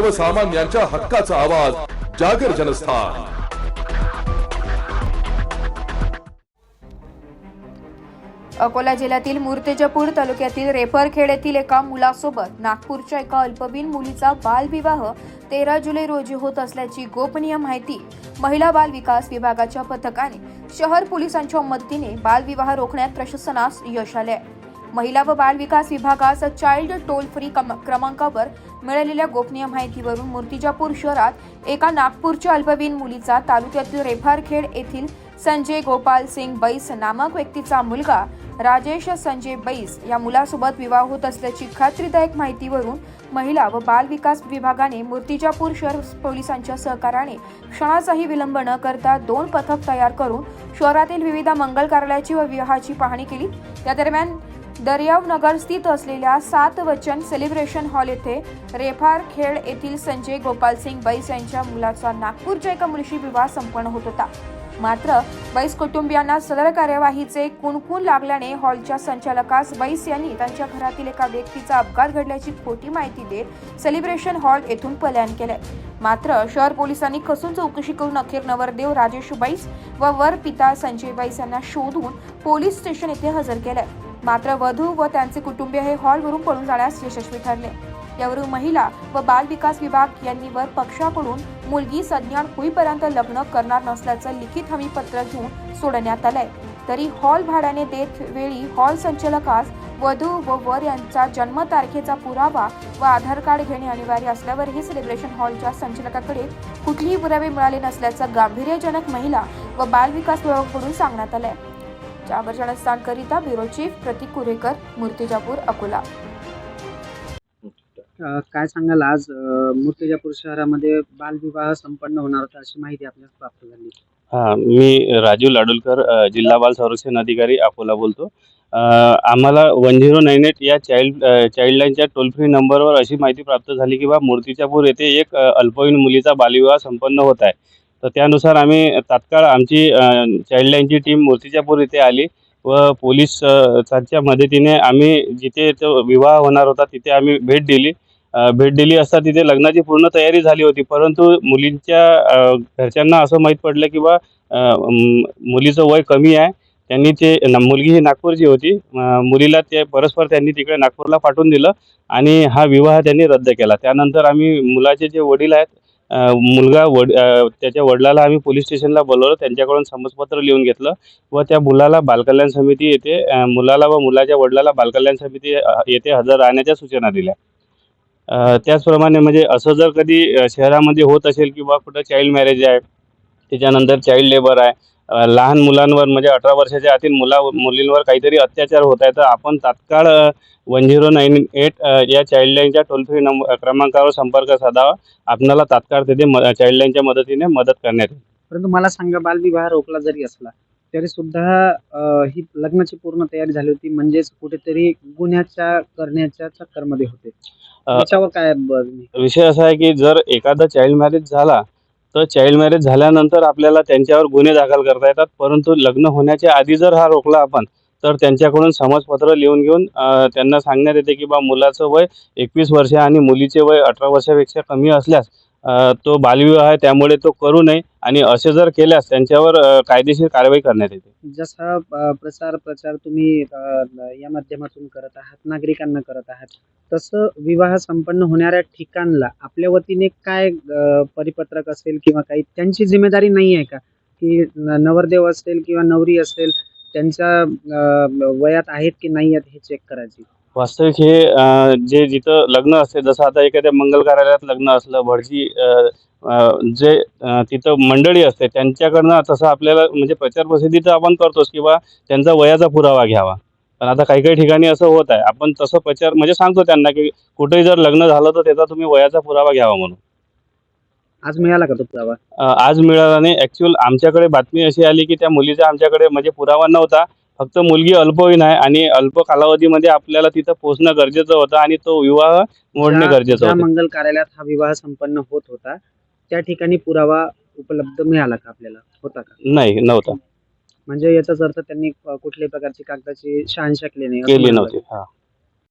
सर्वसामान्यांच्या हक्काचा आवाज जागर जनस्थान अकोला जिल्ह्यातील मूर्तिजापूर तालुक्यातील रेफरखेड येथील एका मुलासोबत नागपूरच्या एका अल्पबीन मुलीचा बालविवाह तेरा जुलै रोजी होत असल्याची गोपनीय माहिती महिला बाल विकास विभागाच्या पथकाने शहर पोलिसांच्या मदतीने बालविवाह रोखण्यात प्रशासनास यश आले आहे. महिला व बाल विकास विभागास चाइल्ड टोल फ्री क्रमांकावर मिळालेल्या गोपनीय माहितीवरून मूर्तिजापूर शहरात एका नागपूरच्या अल्पवयीन मुलीचा तालुक्यातील रेफारखेड येथील संजय गोपाल सिंग बैस नामक व्यक्तीचा मुलगा राजेश संजय बैस या मुलासोबत विवाह होत असल्याची खात्रीदायक माहितीवरून महिला व बाल विकास विभागाने मूर्तिजापूर शहर पोलिसांच्या सहकार्याने क्षणाचाही विलंब न करता दोन पथक तयार करून शहरातील विविध मंगल कार्यालयाची व विवाहाची पाहणी केली. त्या दरम्यान दर्यावनगर स्थित असलेल्या सात वचन सेलिब्रेशन हॉल येथे रेफार खेड येथील संजय गोपालसिंग बैस यांच्या मुलाचा नागपूरच्या एका मुलीशी विवाह संपन्न होत होता. मात्र बैस कुटुंबियांना सदर कार्यवाहीचे कुणकुण लागल्याने हॉलच्या संचालकास बैस यांनी त्यांच्या घरातील एका व्यक्तीचा अपघात घडल्याची खोटी माहिती देत सेलिब्रेशन हॉल येथून पलायन केले मात्र शहर पोलिसांनी कसून चौकशी करून अखेर नवरदेव राजेश बैस व वर पिता संजय बैस यांना शोधून पोलीस स्टेशन येथे हजर केले मात्र वधू व त्यांचे कुटुंबीय हे हॉलवरून पळून जाण्यास यशस्वी ठरले. यावरून महिला व बाल विकास विभाग यांनी वर पक्षाकडून मुलगी संज्ञान होईपर्यंत लग्न करणार नसल्याचं लिखित हमीपत्र घेऊन सोडण्यात आलंय. तरी हॉल भाड्याने देत वेळी हॉल संचालकास वधू व वर यांचा जन्मतारखेचा पुरावा व आधार कार्ड घेणे अनिवार्य असल्यावर हे सेलिब्रेशन हॉलच्या संचालकाकडे कुठलीही पुरावे मिळाले नसल्याचं गांभीर्यजनक महिला व बाल विकास विभागाकडून सांगण्यात आलंय. जाबर जनस्थानकरिता ब्युरो चीफ प्रतीक कुरेकर मूर्तिजापूर अकोला. काय सांगाल आज? मूर्तिजापूर शहरामध्ये बालविवाह संपन्न होणार होता अशी माहिती आपल्याला प्राप्त झाली. हा मी राजू लाडुलकर जिल्हा बाल संरक्षण अधिकारी अकोला बोलतो. आम्हाला वन झिरो नाईन एट या चाइल्ड अ, चाइल्डलाईनच्या टोल फ्री नंबरवर अशी माहिती प्राप्त झाली की बा मूर्तिजापूर येथे एक अल्पवयीन मुलीचा बालविवाह संपन्न होत आहे. तर त्यानुसार आम्ही तात्काळ आमची चाईल्डलाईनची चाइल्डलाईनची टीम मूर्तिजापूर इथे आली व पोलीस च्या मदतीने आम्ही जिथे तो विवाह होणार होता तिथे आम्ही भेट दिली. भेट दिली असता तिथे लग्नाची पूर्ण तयारी झाली होती. परंतु मुलींच्या घरच्यांना असं माहीत पडलं की बा मुलीचं वय कमी आहे. त्यांनी ते मुलगी ही नागपूरची होती. मुलीला ते परस्पर त्यांनी तिकडे नागपूरला पाठवून दिलं आणि हा विवाह त्यांनी रद्द केला. त्यानंतर आम्ही मुलाचे जे वडील आहेत मुलगा वड त्याच्या वडिलाला आम्ही पोलीस स्टेशनला बोलवलं. त्यांच्याकडून समजपत्र लिहून घेतलं व त्या मुलाला बालकल्याण समिती येथे मुलाला व मुलाच्या वडिलाला बालकल्याण समिती येथे हजर राहण्याच्या सूचना दिल्या. त्याचप्रमाणे म्हणजे असं जर कधी शहरामध्ये होत असेल किंवा कुठं चाइल्ड मॅरेज आहे त्याच्यानंतर चाइल्ड लेबर आहे लहान मुलांवर म्हणजे अठरा वर्षाच्या आतील मुला मुलींवर काहीतरी अत्याचार होत आहे. तर आपण तात्काळ वन झिरो नाईन एट या चाइल्डलाईनच्या टोल फ्री नंबर क्रमांकावर संपर्क साधावा. आपणाला तात्काळ तिथे म चाइल्डलाईनच्या मदतीने मदत करण्यात येईल. परंतु मला सांगा बालविवाह रोखला जरी असला तरी सुद्धा ही लग्नाची पूर्ण तयारी झाली होती. म्हणजेच कुठेतरी गुन्ह्याच्या करण्याच्या चक्करमध्ये होते. काय विषय असा आहे की जर एखादा चाइल्ड मॅरेज झाला तर चाइल्ड मॅरेज झाल्यानंतर आपल्याला त्यांच्यावर गुन्हे दाखल करता येतात. परंतु लग्न होण्याच्या आधी जर हा रोखला आपण तर त्यांच्याकडून समजपत्र लिहून घेऊन त्यांना सांगण्यात येते की बा मुलाचं वय एकवीस वर्ष आणि मुलीचे वय अठरा वर्षापेक्षा कमी असल्यास तो बालविवाह आहे त्यामुळे तो करू नये आणि असे जर केल्यास त्यांच्यावर कायदेशीर कारवाई करण्यात येते. जसा प्रसार प्रचार तुम्ही या माध्यमातून करत आहात नागरिकांना करत आहात तसं विवाह संपन्न होणाऱ्या ठिकाणला आपल्या वतीने काय परिपत्रक असेल किंवा काही त्यांची जिम्मेदारी नाही आहे का? की नवरदेव असेल किंवा नवरी असेल त्यांच्या वयात आहेत की नाही आहेत हे चेक करायची? वास्तविक हे जे जिथं लग्न असते जसं आता एखाद्या मंगल कार्यालयात लग्न असलं भटजी जे तिथं मंडळी असते त्यांच्याकडनं तसं आपल्याला म्हणजे प्रचार प्रसिद्धी तर आपण करतोच किंवा त्यांचा वयाचा पुरावा घ्यावा. पण आता काही काही ठिकाणी असं होत आहे आपण तसं प्रचार म्हणजे सांगतो त्यांना की कुठेही जर लग्न झालं तर त्याचा तुम्ही वयाचा पुरावा घ्यावा म्हणून. आज मिळाला का तो पुरावा? आज मिळाला नाही. ॲक्च्युअल आमच्याकडे बातमी अशी आली की त्या मुलीचा आमच्याकडे म्हणजे पुरावा नव्हता. फक्त मुलगी अल्पवयीन आहे आणि अल्प कालावधीमध्ये आपल्याला तिथं पोहोचणं गरजेचं होतं आणि तो विवाह मोडणे गरजेचं होतं. मंगल कार्यालयात हा विवाह संपन्न होत होता त्या ठिकाणी पुरावा उपलब्ध मिळाला का आपल्याला? होता का? नाही नव्हता. म्हणजे याचाच अर्थ त्यांनी कुठल्याही प्रकारची कागदाची शहानिशा केली नाही केली नव्हती हा.